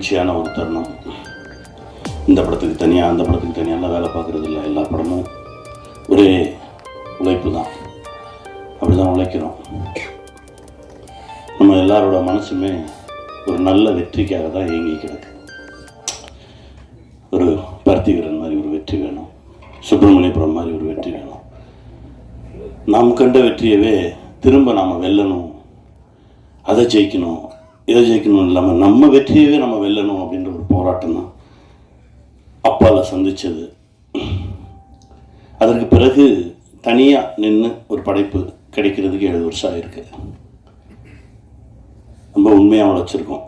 மகிழ்ச்சியான ஒரு தருணம் இந்த படத்துக்கு தனியாக அந்த படத்துக்கு தனியாகலாம் வேலை பார்க்குறது இல்லை. எல்லா படமும் ஒரே உழைப்பு தான். அப்படி தான் உழைக்கிறோம். நம்ம எல்லாரோட மனசுமே ஒரு நல்ல வெற்றிக்காக தான் இயங்கி கிடக்கு. ஒரு பருத்திவீரன் மாதிரி ஒரு வெற்றி வேணும். சுப்பிரமணியபுரம் மாதிரி ஒரு வெற்றி வேணும். நாம் கண்ட வெற்றியவே திரும்ப நாம் வெல்லணும். அதை ஜெயிக்கணும். இதை ஜெயிக்கணும் இல்லாமல் நம்ம வெற்றியவே நம்ம வெல்லணும் அப்படின்ற ஒரு போராட்டம் தான். அப்பால சந்தித்தது அதற்கு பிறகு தனியாக நின்று ஒரு படைப்பு கிடைக்கிறதுக்கு ஏழு வருஷம் ஆகிருக்கு ரொம்ப உண்மையாக உழைச்சிருக்கோம்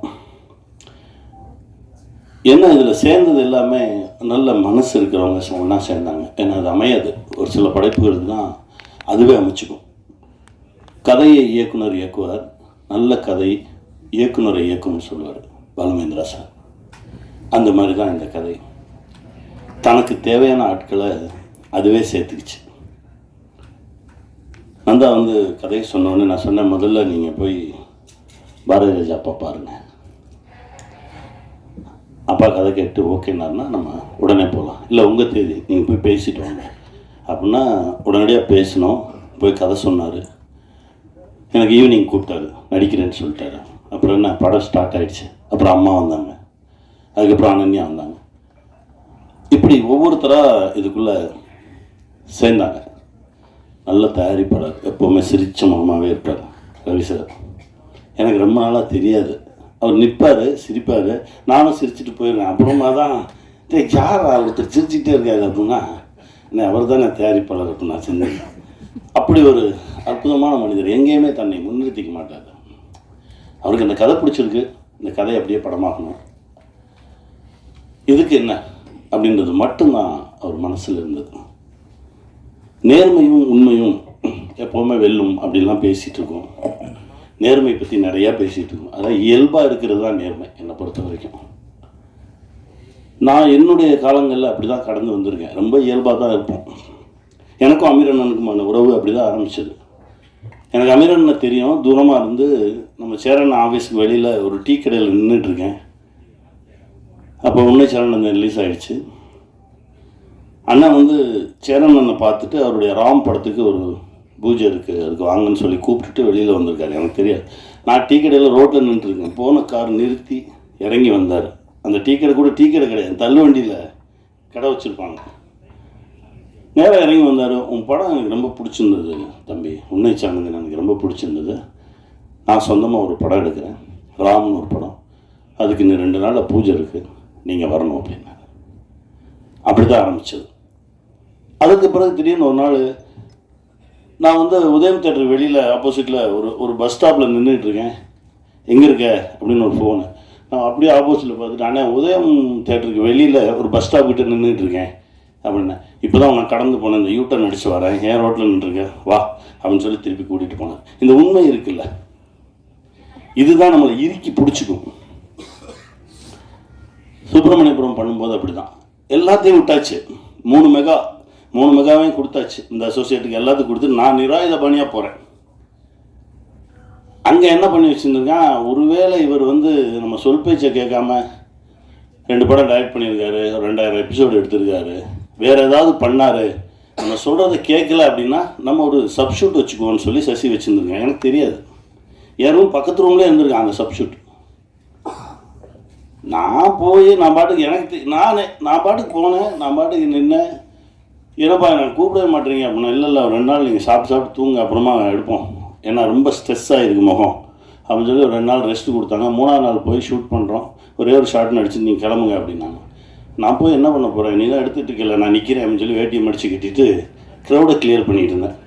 ஏன்னா இதில் சேர்ந்தது எல்லாமே நல்ல மனசு இருக்கிறவங்க ஒன்றா சேர்ந்தாங்க. ஏன்னா அது அமையாது. ஒரு சில படைப்புகள் தான் அதுவே அமைச்சுக்கும். கதையை இயக்குனர் இயக்குவார். நல்ல கதை இயக்குனரை இயக்கும்னு சொல்லுவார் பாலமேந்திரா சார். அந்த மாதிரி தான் இந்த கதை. தனக்கு தேவையான ஆட்களை அதுவே சேர்த்துக்கிச்சு. நந்தா வந்து கதையை சொன்னோடனே நான் சொன்னேன் முதல்ல நீங்கள் போய் பாரதி ராஜா அப்பா பாருங்கள் அப்பா கதை கேட்டு ஓகேனாருன்னா நம்ம உடனே போகலாம் இல்லை உங்கள் தேதி நீங்கள் போய் பேசிட்டு வாங்க. அப்படின்னா உடனடியாக பேசினோம் போய் கதை சொன்னார். எனக்கு ஈவினிங் கூப்பிட்டாரு நடிக்கிறேன்னு சொல்லிட்டாரு. அப்புறம் என்ன படம் ஸ்டார்ட் ஆயிடுச்சு. அப்புறம் அம்மா வந்தாங்க. அதுக்கப்புறம் அனன்யா வந்தாங்க. இப்படி ஒவ்வொருத்தராக இதுக்குள்ளே சேர்ந்தாங்க. நல்ல தயாரிப்பாளர். எப்போவுமே சிரித்த முகமாகவே இருப்பார் ரவி சார் எனக்கு ரொம்ப நாளாக தெரியாது. அவர் நிற்பார் சிரிப்பார். நானும் சிரிச்சுட்டு போயிருந்தேன் அப்புறமா தான் டேய் யார் ஒருத்தர் சிரிச்சுக்கிட்டே இருக்காரு அப்படின்னா என்ன அவர் தானே தயாரிப்பாளர் அப்படின்னு நான் செஞ்சேன் அப்படி ஒரு அற்புதமான மனிதர். எங்கேயுமே தன்னை முன்னிறுத்திக்க மாட்டார். அவருக்கு இந்த கதை பிடிச்சிருக்கு. இந்த கதை அப்படியே படமாகணும் இதுக்கு என்ன? அப்படின்றது மட்டும்தான் அவர் மனசில் இருந்தது. நேர்மையும் உண்மையும் எப்போவுமே வெல்லும் அப்படின்லாம் பேசிகிட்டு இருக்கோம். நேர்மை பற்றி நிறையா பேசிகிட்டு இருக்கோம். அதான் இயல்பாக இருக்கிறது தான் நேர்மை என்னை பொறுத்த வரைக்கும். நான் என்னுடைய காலங்களில் அப்படி தான் கடந்து வந்திருக்கேன். ரொம்ப இயல்பாக தான் இருப்போம். எனக்கும் அமீரண்ணனுக்குமான உறவு அப்படி தான் ஆரம்பிச்சது. எனக்கு அமீரண்ணனை தெரியும். தூரமாக இருந்து நம்ம சேரன் ஆஃபீஸுக்கு வெளியில் ஒரு டீ கடையில் நின்றுட்டுருக்கேன் அப்போ உன்னை சேரன் ரிலீஸ் ஆகிடுச்சு அண்ணன் வந்து சேரன் அண்ணனை பார்த்துட்டு அவருடைய ராம் படத்துக்கு ஒரு பூஜை இருக்குது அதுக்கு வாங்கன்னு சொல்லி கூப்பிட்டுட்டு வெளியில் வந்திருக்காரு. எனக்கு தெரியாது. நான் டீ கடையில் ரோட்டில் நின்றுருக்கேன் போன கார் நிறுத்தி இறங்கி வந்தார். அந்த டீ கடை கூட டீ கடை கிடையாது. தள்ளு வண்டியில் கடை வச்சுருப்பாங்க. நேராக இறங்கி வந்தார். உன் படம் எனக்கு ரொம்ப பிடிச்சிருந்தது தம்பி. உன்னை சார்ந்தது எனக்கு ரொம்ப பிடிச்சிருந்தது. நான் சொந்தமாக ஒரு படம் எடுக்கிறேன். ராம்னு ஒரு படம். அதுக்கு இன்னும் ரெண்டு நாளில் பூஜை இருக்குது நீங்கள் வரணும் அப்படின்னாரு அப்படி தான் ஆரம்பித்தது அதுக்கு பிறகு திடீர்னு ஒரு நாள் நான் வந்து உதயம் தேட்டர் வெளியில் ஆப்போசிட்டில் ஒரு ஒரு பஸ் ஸ்டாப்பில் நின்றுட்டு இருக்கேன். எங்கே இருக்க? அப்படின்னு ஒரு ஃபோனு நான் அப்படியே ஆப்போசிட்டில் பார்த்துட்டு அண்ணே உதயம் தேட்டருக்கு வெளியில் ஒரு பஸ் ஸ்டாப் கிட்ட நின்றுட்டு இருக்கேன். அப்படின்னா. இப்போ தான் நான் கடந்து போனேன் இந்த யூட்டன் அடித்து வரேன் ஏன் ரோட்டில் நின்றுருக்கேன் வா அப்படின்னு சொல்லி திருப்பி கூட்டிகிட்டு போனேன் இந்த உண்மை இருக்குல்ல. இதுதான் நம்மளை இறுக்கி பிடிச்சிக்கும். சுப்பிரமணியபுரம் பண்ணும்போது அப்படி தான் எல்லாத்தையும் விட்டாச்சு. மூணு மெகா மூணு மெகாவையும் கொடுத்தாச்சு. இந்த அசோசியேட்டுக்கு எல்லாத்துக்கும் கொடுத்து நான் நிராயுத பணியாக போகிறேன் அங்கே என்ன பண்ணி வச்சுருந்துருக்கான்? ஒருவேளை இவர் வந்து நம்ம சொல் பேச்சை கேட்காம ரெண்டு படம் டைரக்ட் பண்ணியிருக்காரு ரெண்டாயிரம் எபிசோடு எடுத்திருக்காரு. வேறு ஏதாவது பண்ணார். நம்ம சொல்கிறத கேட்கல அப்படின்னா நம்ம ஒரு சப்ஷூட் வச்சுக்குவோம்னு சொல்லி சசி வச்சுருந்துருக்கேன் எனக்கு தெரியாது. என் ரூம் பக்கத்து ரூம்லேயே இருந்திருக்கேன் அந்த சப்ஷூட் நான் போய் நான் பாட்டுக்கு எனக்கு தெ- நானே நான் பாட்டுக்கு போனேன் நான் பாட்டுக்கு நின்னேன். என்னப்பா நான் கூப்பிடவே மாட்டேறீங்க அப்படின்னா இல்லை இல்லை ரெண்டு நாள் நீங்கள் சாப்பிட்டு சாப்பிட்டு தூங்க அப்புறமா எடுப்போம். ஏன்னா ரொம்ப ஸ்ட்ரெஸ் ஆகிருக்கு முகம். அப்படின்னு சொல்லி ஒரு ரெண்டு நாள் ரெஸ்ட் கொடுத்தாங்க. மூணாவது நாள் போய் ஷூட் பண்ணுறோம் ஒரே ஒரு ஷார்ட் நடிச்சு நீங்கள் கிளம்புங்க அப்படின்னாங்க. நான் போய் என்ன பண்ண போகிறேன் நீ தான் எடுத்துகிட்டு இருக்கல நான் நிற்கிறேன் அப்படின்னு சொல்லி வேட்டியை மடிச்சு கட்டிட்டு க்ரௌடை கிளியர் பண்ணிட்டு இருந்தேன்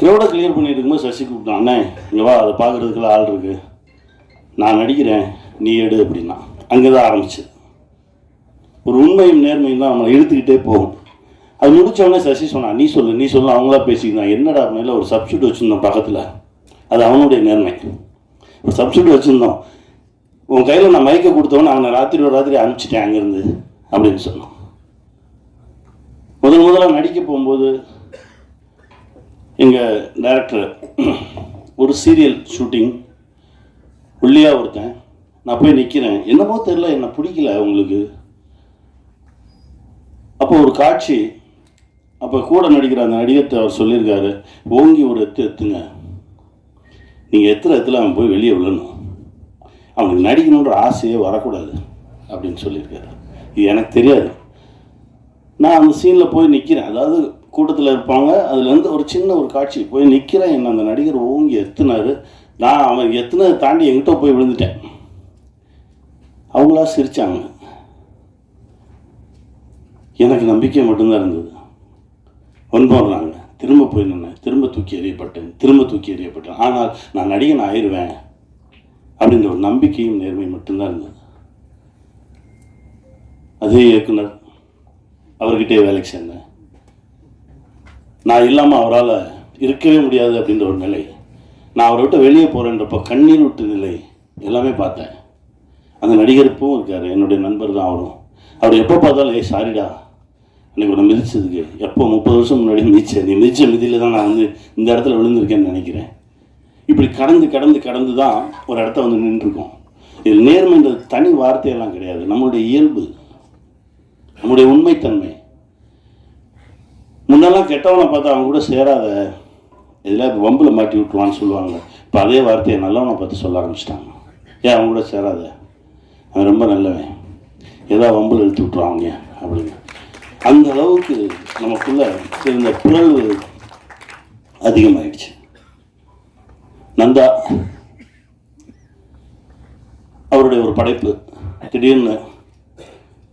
க்ரௌடை கிளியர் பண்ணிட்டு இருக்கும்போது சசி கூப்பிட்டான் அண்ணே இங்கே வா அதை பார்க்குறதுக்குள்ள ஆள் இருக்குது நான் நடிக்கிறேன் நீ எடு அப்படின்னா. அங்கே தான் ஆரம்பிச்சு ஒரு உண்மையும் நேர்மையும் தான் அவனை இழுத்துக்கிட்டே போகும். அது முடித்தவொடனே சசி சொன்னான் நீ சொல்லு நீ சொல்லு அவங்களா பேசிக்கிறான் என்னடா மேலே ஒரு சப்ஸ்டியூட் வச்சுருந்தோம் பக்கத்தில்? அது அவனுடைய நேர்மை. ஒரு சப்ஸ்டியூட் வச்சுருந்தோம். உன் கையில் நான் மயக்க கொடுத்தவன் அவனை ராத்திரி ஒரு ராத்திரி அனுப்பிச்சிட்டேன் அங்கேருந்து அப்படின்னு சொன்னான். முதல் முதலாக நடிக்க போகும்போது எங்கள் டைரக்டர் ஒரு சீரியல் ஷூட்டிங் உள்ளியாக ஒருத்தன் நான் போய் நிற்கிறேன் என்னமோ தெரில என்னை பிடிக்கல உங்களுக்கு அப்போ ஒரு காட்சி அப்போ கூட நடிக்கிற அந்த நடிகத்தை அவர் சொல்லியிருக்காரு ஓங்கி ஒரு எத்து எத்துங்க. நீங்கள் எத்துற எத்துல அவன் போய் வெளியே விழணும். அவனுக்கு நடிக்கணுன்ற ஆசையே வரக்கூடாது அப்படின்னு சொல்லியிருக்காரு. இது எனக்கு தெரியாது. நான் அந்த சீனில் போய் நிற்கிறேன் அதாவது கூட்டத்தில் இருப்பாங்க. அதுலேருந்து ஒரு சின்ன ஒரு காட்சி. போய் நிற்கிறேன் என்ன அந்த நடிகர் ஓங்கி எத்துனார். நான் அவன் எத்துனதை தாண்டி எங்கிட்ட போய் விழுந்துட்டேன். அவங்களா சிரித்தாங்க எனக்கு நம்பிக்கை மட்டும்தான் இருந்தது. ஒன்பதுறாங்க திரும்ப போய் நின்னேன். திரும்ப தூக்கி எறியப்பட்டேன். திரும்ப தூக்கி எறியப்பட்டேன். ஆனால் நான் நடிகன் ஆயிடுவேன் அப்படின்ற ஒரு நம்பிக்கையும் நேர்மையும் மட்டும்தான் இருந்தது. அதே இயக்குனர் அவர்கிட்டே வேலைக்கு சேர்ந்தேன். நான் இல்லாமல் அவரால் இருக்கவே முடியாது அப்படின்ற ஒரு நிலை. நான் அவரை விட்டு வெளியே போகிறேன்றப்போ கண்ணீர் விட்டு நிலை எல்லாமே பார்த்தேன். அந்த நடிகருப்பும் இருக்கார் என்னுடைய நண்பர் தான் அவரும். அவர் எப்போ பார்த்தாலும் ஏய் சாரிடா எனக்கு ஒன்று மிதிச்சதுக்கு எப்போ முப்பது வருஷம் முன்னாடி மிதிச்சேன். நீ மிதித்த மிதியில் தான் நான் வந்து இந்த இடத்துல விழுந்திருக்கேன்னு நினைக்கிறேன். இப்படி கடந்து கடந்து கடந்து தான் ஒரு இடத்த வந்து நின்றுருக்கோம். இது நேர்மைன்றது தனி வார்த்தையெல்லாம் கிடையாது. நம்மளுடைய இயல்பு நம்முடைய உண்மைத்தன்மை. முன்னெல்லாம் கெட்டவனை பார்த்தா அவன் கூட சேராத இதில் இப்போ வம்பில் மாட்டி விட்டுருவான்னு சொல்லுவாங்க. இப்போ அதே வார்த்தையை நல்லவனை பார்த்து சொல்ல ஆரம்பிச்சிட்டாங்க. ஏன் அவன் கூட சேராத? அவன் ரொம்ப நல்லவன். ஏதோ வம்பில் இழுத்து விட்டுருவாங்க அப்படின்னு. அந்த அளவுக்கு நமக்குள்ள இருந்த பிறழ்வு அதிகமாயிடுச்சு. நந்தா அவருடைய ஒரு படைப்பு திடீர்னு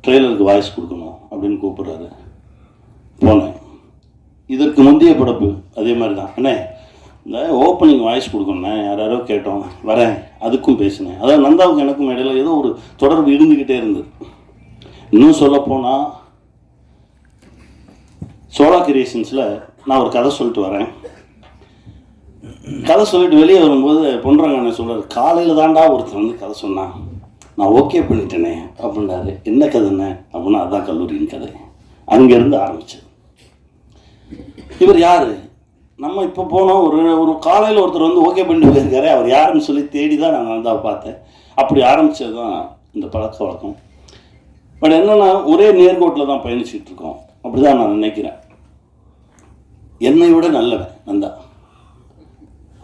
ட்ரெய்லருக்கு வாய்ஸ் கொடுக்கணும் அப்படின்னு கூப்பிடுறாரு. போனேன். இதற்கு முந்தைய படைப்பு அதே மாதிரி தான் அண்ணே இந்த ஓப்பனிங் வாய்ஸ் கொடுக்கணுண்ணே யார் யாரோ கேட்டோம். வரேன். அதுக்கும் பேசினேன். அதாவது நந்தாவுக்கு எனக்கும் இடையில ஏதோ ஒரு தொடர்பு இருந்துக்கிட்டே இருந்தது. இன்னும் சொல்லப்போனால் சோலா கிரியேஷன்ஸில் நான் ஒரு கதை சொல்லிட்டு வரேன். கதை சொல்லிட்டு வெளியே வரும்போது பொன்றாங்க சொல்கிறார் காலையில் தாண்டா ஒருத்தர் வந்து கதை சொன்னான் நான் ஓகே பண்ணிட்டேனே அப்படின்னாரு. என்ன கதைன்னு அப்படின்னா அதுதான் கல்லூரியின் கதை. அங்கேருந்து ஆரம்பிச்சது. இவர் யார்? நம்ம இப்போ போனோம் ஒரு ஒரு காலையில் ஒருத்தர் வந்து ஓகே பண்ணிட்டு போயிருக்காரு. அவர் யாருன்னு சொல்லி தேடி தான் நான் நந்தாவை பார்த்தேன். அப்படி ஆரம்பித்தது தான் இந்த பழக்க வழக்கம். பட் என்னென்னா ஒரே நேர்கோட்டில் தான் பயணிச்சுட்டு இருக்கோம். அப்படி தான் நான் நினைக்கிறேன். என்னை விட நல்லவன் நந்தா.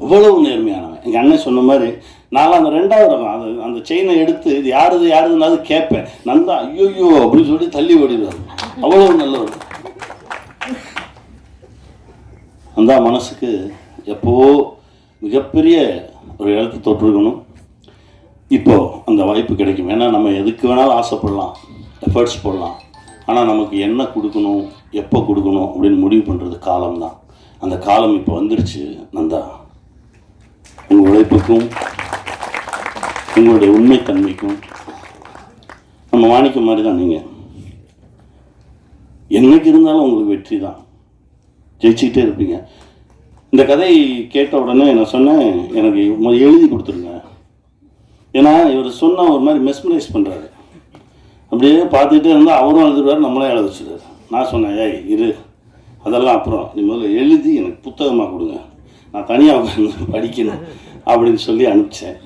இவ்வளவு நேர்மையானவன். எங்கள் அண்ணன் சொன்ன மாதிரி நான் அந்த ரெண்டாவது அந்த அந்த செயினை எடுத்து இது யாருது யாருதுனாவது கேட்பேன். நந்தா ஐயோயோ அப்படின்னு சொல்லி தள்ளி ஓடிடுவார். அவ்வளவு நல்லவர். அந்த மனசுக்கு எப்போ மிகப்பெரிய ஒரு இடத்து தொற்றுக்கணும் இப்போ அந்த வாய்ப்பு கிடைக்கும். ஏன்னா நம்ம எதுக்கு வேணாலும் ஆசைப்படலாம் எஃபர்ட்ஸ் போடலாம். ஆனால் நமக்கு என்ன கொடுக்கணும் எப்போ கொடுக்கணும் அப்படின்னு முடிவு பண்ணுறது காலம்தான். அந்த காலம் இப்போ வந்துருச்சு நந்தா. உங்கள் உழைப்புக்கும் உங்களுடைய உண்மைத்தன்மைக்கும் நம்ம மாணிக்க மாதிரி தான் நீங்கள் என்னைக்கு இருந்தாலும் உங்களுக்கு வெற்றி தான் ஜெயிச்சுக்கிட்டே இருப்பீங்க. இந்த கதை கேட்ட உடனே நான் சொன்னேன் எனக்கு முதல்ல எழுதி கொடுத்துருங்க. ஏன்னா இவர் சொன்ன ஒரு மாதிரி மெஸ்மரைஸ் பண்ணுறாரு அப்படியே பார்த்துக்கிட்டே இருந்தால் அவரும் எழுதுறாரு நம்மளே எழுத வச்சுருவார். நான் சொன்னேன் ஏய் இரு. அதெல்லாம் அப்புறம். நீ முதல்ல எழுதி எனக்கு புத்தகமாக கொடுங்க. நான் தனியாக படிக்கணும் அப்படின்னு சொல்லி அனுப்பிச்சேன்.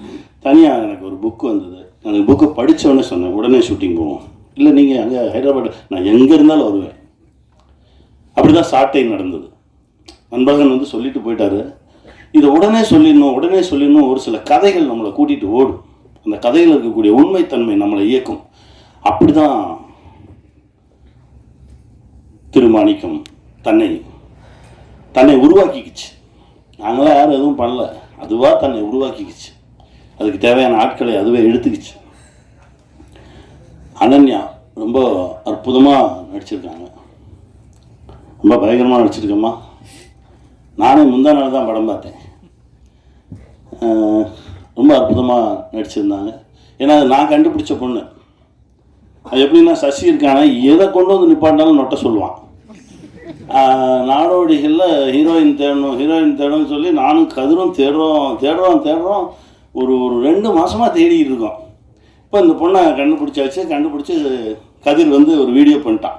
தனியாக எனக்கு ஒரு புக்கு வந்தது. அந்த புக்கை படித்தவொடனே சொன்னேன் உடனே ஷூட்டிங் போவோம். இல்லை நீங்கள் அங்கே ஹைதராபாத் நான் எங்கே இருந்தாலும் வருவேன். அப்படி தான் சாட்டை நடந்தது. அன்பழகன் வந்து சொல்லிட்டு போயிட்டாரு. இதை உடனே சொல்லிடணும் உடனே சொல்லிடணும் ஒரு சில கதைகள் நம்மளை கூட்டிகிட்டு ஓடும். அந்த கதையில் இருக்கக்கூடிய உண்மைத்தன்மை நம்மளை இயக்கும். அப்படிதான் திருமாணிக்கம் தன்னை தன்னை உருவாக்கிக்கிச்சு. நாங்களாம் யாரும் எதுவும் பண்ணல. அதுவாக தன்னை உருவாக்கிக்கிச்சு. அதுக்கு தேவையான ஆட்களை அதுவே எடுத்துக்கிச்சு. அனன்யா ரொம்ப அற்புதமாக நடிச்சிருக்காங்க. ரொம்ப பயங்கரமாக நடிச்சிருக்கம்மா. நானே முந்தா நாள் தான் படம் பார்த்தேன். ரொம்ப அற்புதமாக நடிச்சிருந்தாங்க. ஏன்னா அது நான் கண்டுபிடிச்ச பொண்ணு. அது எப்படின்னா சசி இருக்கான எதை கொண்டு வந்து நிப்பாட்டினாலும் நொட்ட சொல்லுவான். நாடோடிகளில் ஹீரோயின் தேடணும் ஹீரோயின் தேடணும்னு சொல்லி நானும் கதிரும் தேடுறோம் தேடுறோம் தேடுறோம். ஒரு ஒரு ரெண்டு மாதமாக தேடிக்கிட்டு இருக்கோம். இப்போ இந்த பொண்ணை கண்டுபிடிச்சாச்சு கண்டுபிடிச்சி கதிர் வந்து ஒரு வீடியோ பண்ணிட்டான்.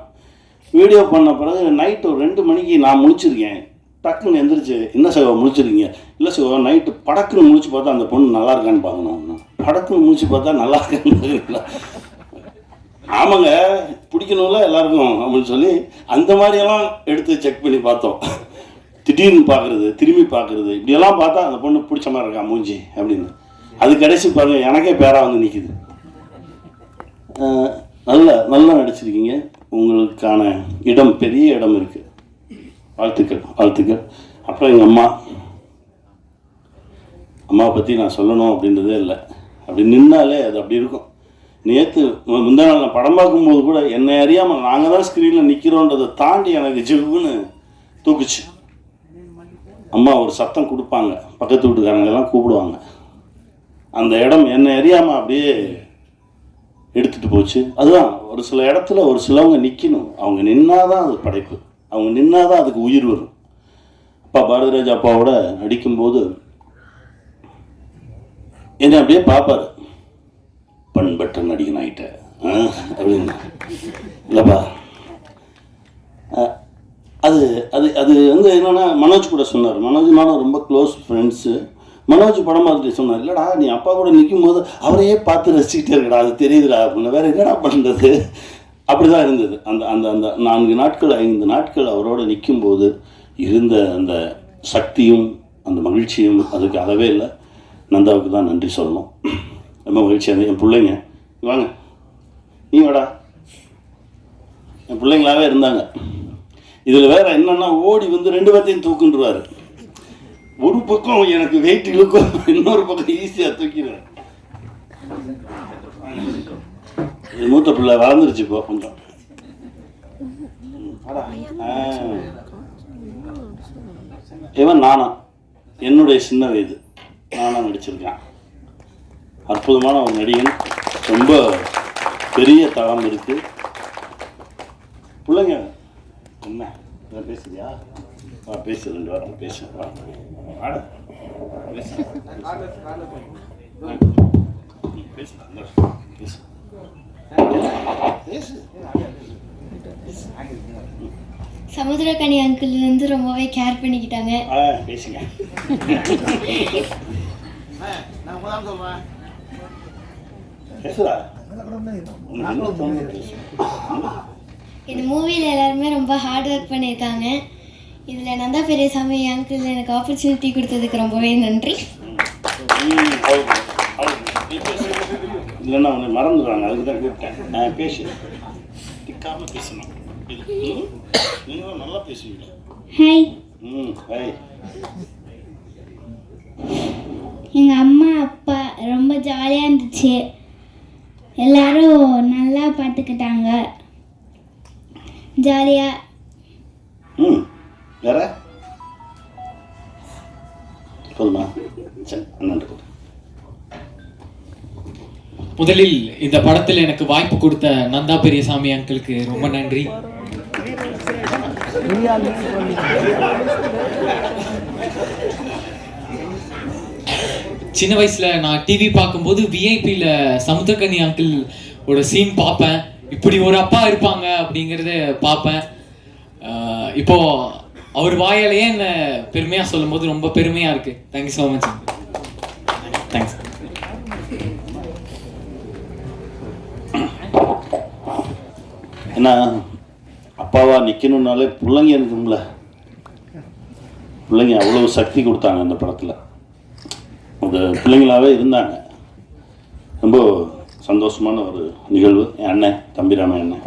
வீடியோ பண்ண பிறகு நைட்டு ஒரு ரெண்டு மணிக்கு நான் முழிச்சிருக்கேன். டக்குன்னு எந்திரிச்சு என்ன சகோ முழிச்சிருக்கீங்க? இல்லை சகோ நைட்டு படக்குன்னு முழிச்சு பார்த்தா அந்த பொண்ணு நல்லா இருக்கான்னு பார்க்கணும். படக்குன்னு முழிச்சு பார்த்தா நல்லா இருக்கான்னு ஆமாங்க பிடிக்கணும்ல எல்லாருக்கும் அப்படின்னு சொல்லி அந்த மாதிரியெல்லாம் எடுத்து செக் பண்ணி பார்த்தோம். திடீர்னு பார்க்குறது திரும்பி பார்க்குறது இப்படியெல்லாம் பார்த்தா அந்த பொண்ணு பிடிச்ச மாதிரி இருக்கா மூஞ்சி அப்படின்னு. அது கடைசி பாருங்கள் எனக்கே பேரா வந்து நிற்கிது நல்ல நல்லா நடிச்சிருக்கீங்க. உங்களுக்கான இடம் பெரிய இடம் இருக்குது வாழ்த்துக்கள் வாழ்த்துக்கள். அப்புறம் எங்கள் அம்மா. அம்மாவை பற்றி நான் சொல்லணும் அப்படின்றதே இல்லை. அப்படி நின்னாலே அது அப்படி இருக்கும். நேற்று முந்தா நாள் நான் படம் பார்க்கும்போது கூட என்னை அறியாமல் நாங்கள் தான் ஸ்க்ரீனில் நிற்கிறோன்றதை தாண்டி எனக்கு ஜிவ்வுன்னு தூக்குச்சு. அம்மா ஒரு சத்தம் கொடுப்பாங்க. பக்கத்து வீட்டுக்காரங்களெல்லாம் கூப்பிடுவாங்க. அந்த இடம் என்னை அறியாமல் அப்படியே எடுத்துகிட்டு போச்சு. அதுதான் ஒரு சில இடத்துல ஒரு சிலவங்க நிற்கணும் அவங்க நின்னாதான் அது படைப்பு. அவங்க நின்னாதான் அதுக்கு உயிர் வரும். அப்பா பாரதிராஜ் அப்பாவோட நடிக்கும்போது என்னை அப்படியே பார்ப்பாரு. பண்பற்ற நடிகன் ஆகிட்ட அப்படின்னு. இல்லைப்பா. அது அது அது வந்து என்னென்னா மனோஜ் கூட சொன்னார். மனோஜ் நானும் ரொம்ப க்ளோஸ் ஃப்ரெண்ட்ஸு மனோஜ் படம் பார்த்துட்டு சொன்னார் இல்லைடா நீ அப்பா கூட நிற்கும் போது அவரையே பார்த்து ரசிச்சுட்டே இருக்கடா அது தெரியுதுடா அப்படின்னு வேறு என்னடா பண்ணுறது அப்படி தான் இருந்தது. அந்த அந்த அந்த நான்கு நாட்கள் ஐந்து நாட்கள் அவரோட நிற்கும்போது இருந்த அந்த சக்தியும் அந்த மகிழ்ச்சியும் அதுக்கு அளவே இல்லை. நந்தாவுக்கு தான் நன்றி சொல்லணும். ரொம்ப மகிழ்ச்சியாக இருந்தது என் பிள்ளைங்க. வாங்க. நீ வாடா. என் பிள்ளைங்களாவே இருந்தாங்க. இதில் வேற என்னன்னா ஓடி வந்து ரெண்டு பேர்த்தையும் தூக்குன்றுவார். ஒரு பக்கம் எனக்கு வெயிட் இழுக்கும் இன்னொரு பக்கம் ஈஸியாக தூக்கிடுவேன். இது மூத்த பிள்ளை வளர்ந்துருச்சு இப்போ கொஞ்சம். இவன் நானா. என்னுடைய சின்ன வயது. நானா நடிச்சிருக்கேன். அற்புதமான ஒரு நடிகன். ரொம்ப பெரிய தளம் இருக்கு. பிள்ளைங்க என்ன? இதை பேசுறியா? வா பேசு ரெண்டு வாரம் பேசு. வா. வாடா. பேசு. பேசு நல்லா பேசு. பேசு. சமுத்திரக்கனி அங்கிள் வந்து ரொம்பவே கேர் பண்ணிக்கிட்டாங்க. பேசுங்க. தோணுது பேசு இந்த மூவியில் எல்லாருமே ரொம்ப ஹார்ட் ஒர்க் பண்ணியிருக்காங்க இதில் நந்தா பெரியசாமி அங்கிள் எனக்கு ஆப்பர்ச்சுனிட்டி கொடுத்ததுக்கு ரொம்பவே நன்றி. இல்லைன்னா உன்னை மறந்துடுவாங்க அதுக்கு தான் கூப்பிட்டேன் நான் பேசு. திக்காம பேசணும்? நீங்களும் நல்லா பேசுவீங்க. ஹாய் ம் எங்கள் அம்மா அப்பா ரொம்ப ஜாலியாக இருந்துச்சு. எல்லாரும் நல்லா பார்த்துக்கிட்டாங்க ஜாலியாக ம் வேற? போதுமா? கொடு முதலில் இந்த படத்தில் எனக்கு வாய்ப்பு கொடுத்த நந்தா பெரியசாமி அங்கிளுக்கு ரொம்ப நன்றி. சின்ன வயசுல நான் டிவி பார்க்கும்போது விஐபியில் சமுத்திரக்கனி அங்கிள் ஒரு சீன் பார்ப்பேன். இப்படி ஒரு அப்பா இருப்பாங்க அப்படிங்கிறத பார்ப்பேன். இப்போது இப்போ அவர் வாயாலேயே என்ன பெருமையா சொல்லும்போது ரொம்ப பெருமையா இருக்கு. தேங்க்யூ ஸோ மச் தேங்க்ஸ் ஏன்னா அப்பாவா நிற்கணுன்னாலே பிள்ளைங்க இருக்கும்ல பிள்ளைங்க அவ்வளவு சக்தி கொடுத்தாங்க அந்த படத்தில். அந்த பிள்ளைங்களாவே இருந்தாங்க. ரொம்ப சந்தோஷமான ஒரு நிகழ்வு. என் அண்ணன் தம்பிராம அண்ணன்.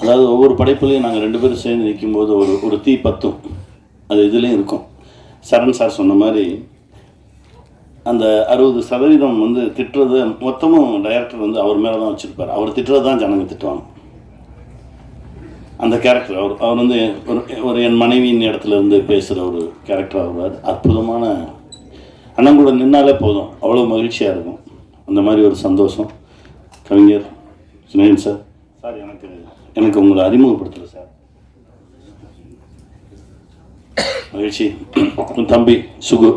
அதாவது ஒவ்வொரு படைப்புலையும் நாங்கள் ரெண்டு பேரும் சேர்ந்து நிற்கும்போது ஒரு ஒரு தீ பத்தும். அது இதுலேயும் இருக்கும். சரண் சார் சொன்ன மாதிரி அந்த அறுபது சதவீதம் வந்து திட்டுறது மொத்தமும் டைரக்டர் வந்து அவர் மேலே தான் வச்சுருப்பார். அவர் திட்டுறது தான் ஜனங்க திட்டுவாங்க. அந்த கேரக்டர் அவர் அவர் வந்து ஒரு ஒரு என் மனைவியின் இடத்துல இருந்து பேசுகிற ஒரு கேரக்டர் அவர் அற்புதமான அண்ணன் கூட நின்னாலே போதும். அவ்வளோ மகிழ்ச்சியாக இருக்கும். அந்த மாதிரி ஒரு சந்தோஷம். கவிஞர் சுனேன் சார். சார் எனக்கு எனக்கு உங்களை அறிமுகப்படுத்தலை சார். மகிழ்ச்சி. உன் தம்பி சுகு.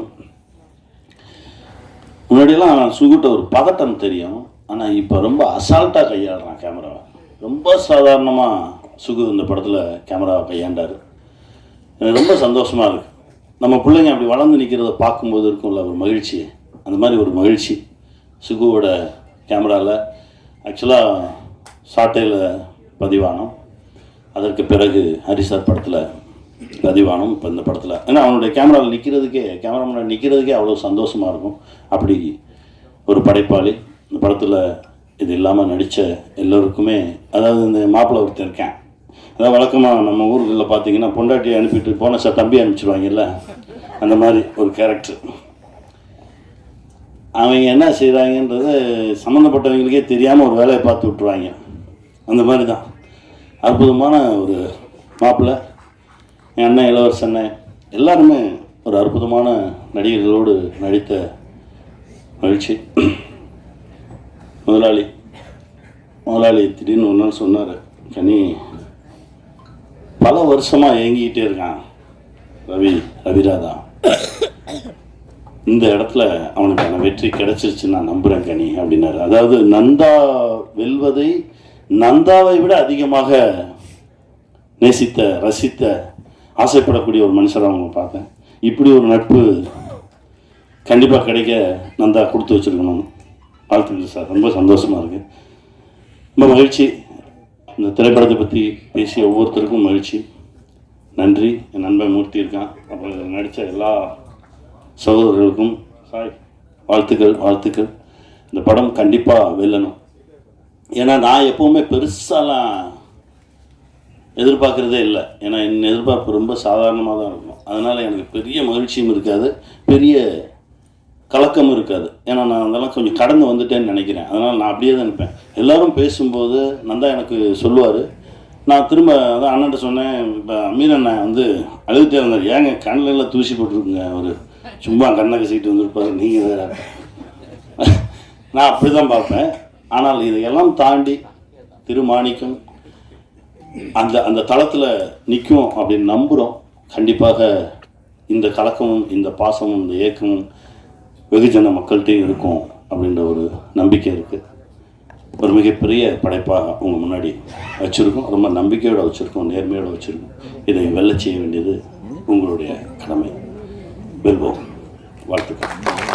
முன்னாடியெல்லாம் சுகுட்ட ஒரு பதட்டம் தெரியும். ஆனால் இப்போ ரொம்ப அசால்ட்டாக கையாளுறான் கேமராவை ரொம்ப சாதாரணமாக சுகு இந்த படத்தில் கேமராவை கையாண்டார். எனக்கு ரொம்ப சந்தோஷமாக இருக்குது நம்ம பிள்ளைங்க அப்படி வளர்ந்து நிற்கிறத பார்க்கும்போது இருக்கும்ல ஒரு மகிழ்ச்சி. அந்த மாதிரி ஒரு மகிழ்ச்சி சுகுவோட கேமராவில் ஆக்சுவலாக சாட்டையில் பதிவானோம். அதற்கு பிறகு ஹரிசார் படத்தில் பதிவானோம். இப்போ இந்த படத்தில். ஏன்னா அவனுடைய கேமராவில் நிற்கிறதுக்கே கேமரா முன்னாடி நிற்கிறதுக்கே அவ்வளோ சந்தோஷமாக இருக்கும். அப்படி ஒரு படைப்பாளி. இந்த படத்தில் இது இல்லாமல் நடித்த எல்லோருக்குமே அதாவது இந்த மாப்பிள்ளை ஒருத்தன் இருக்கேன். அதாவது வழக்கமாக நம்ம ஊர்களில் பார்த்தீங்கன்னா பொண்டாட்டியை அனுப்பிட்டு போன சார் தம்பி அனுப்பிச்சிடுவாங்கல்ல அந்த மாதிரி ஒரு கேரக்டர் அவங்க என்ன செய்கிறாங்கன்றது சம்மந்தப்பட்டவங்களுக்கே தெரியாமல் ஒரு வேலையை பார்த்து விட்ருவாங்க அந்த மாதிரி தான். அற்புதமான ஒரு மாப்பிள்ளை என் அண்ணன் இளவரச அண்ணன். எல்லாருமே ஒரு அற்புதமான நடிகர்களோடு நடித்த மகிழ்ச்சி. முதலாளி முதலாளி திடீர்னு ஒரு நாள் சொன்னார் கனி பல வருஷமாக இயங்கிக்கிட்டே இருக்கான் ரவி ரவிராதா. இந்த இடத்துல அவனுக்கான வெற்றி கிடைச்சிருச்சு நான் நம்புகிறேன் கனி அப்படின்னாரு. அதாவது நந்தா வெல்வதை நந்தாவை விட அதிகமாக நேசித்த ரசித்த ஆசைப்படக்கூடிய ஒரு மனுஷராக அவங்க பார்த்தேன். இப்படி ஒரு நட்பு கண்டிப்பாக கிடைக்க நந்தா கொடுத்து வச்சுருக்கணும். வாழ்த்துக்கள் சார். ரொம்ப சந்தோஷமாக இருக்குது ரொம்ப மகிழ்ச்சி. இந்த திரைப்படத்தை பற்றி பேசிய ஒவ்வொருத்தருக்கும் மகிழ்ச்சி. நன்றி. என் நண்பன் மூர்த்தி இருக்கான். அப்புறம் இதில் நடித்த எல்லா சகோதரர்களுக்கும் சாய் வாழ்த்துக்கள் வாழ்த்துக்கள். இந்த படம் கண்டிப்பாக வெல்லணும். ஏன்னா நான் எப்போவுமே பெருசாலாம் எதிர்பார்க்குறதே இல்லை. ஏன்னா என் எதிர்பார்ப்பு ரொம்ப சாதாரணமாக தான் இருக்கும். அதனால் எனக்கு பெரிய மகிழ்ச்சியும் இருக்காது. பெரிய கலக்கமும் இருக்காது. ஏன்னா நான் அதெல்லாம் கொஞ்சம் கடந்து வந்துட்டேன்னு நினைக்கிறேன். அதனால் நான் அப்படியே தான் நினைப்பேன் எல்லாரும் பேசும்போது நந்தா எனக்கு சொல்லுவார். நான் திரும்ப அதான் அண்ணன்ட்ட சொன்னேன் இப்போ அமீர் அண்ணன் வந்து அழுதுகிட்டே இருந்தார். ஏங்க கண்ணில் தூசி போட்டிருக்குங்க அவர். சும்மா கண்ணை கசிக்கிட்டு வந்துருப்பார். நீங்கள் வேற. நான் அப்படி தான் பார்ப்பேன். ஆனால் இதையெல்லாம் தாண்டி திருமாணிக்கம் அந்த அந்த தளத்தில் நிற்கும் அப்படின்னு நம்புகிறோம் கண்டிப்பாக இந்த கலக்கமும் இந்த பாசமும் இந்த ஏக்கமும் வெகுஜன மக்கள்கிட்டையும் இருக்கும் அப்படின்ற ஒரு நம்பிக்கை இருக்குது ஒரு மிகப்பெரிய படைப்பாக உங்கள் முன்னாடி வச்சுருக்கோம். ரொம்ப நம்பிக்கையோடு வச்சுருக்கோம் நேர்மையோடு வச்சுருக்கோம். இதை வெல்ல செய்ய வேண்டியது உங்களுடைய கடமை. வெல்வோம். வாழ்த்துக்கள்.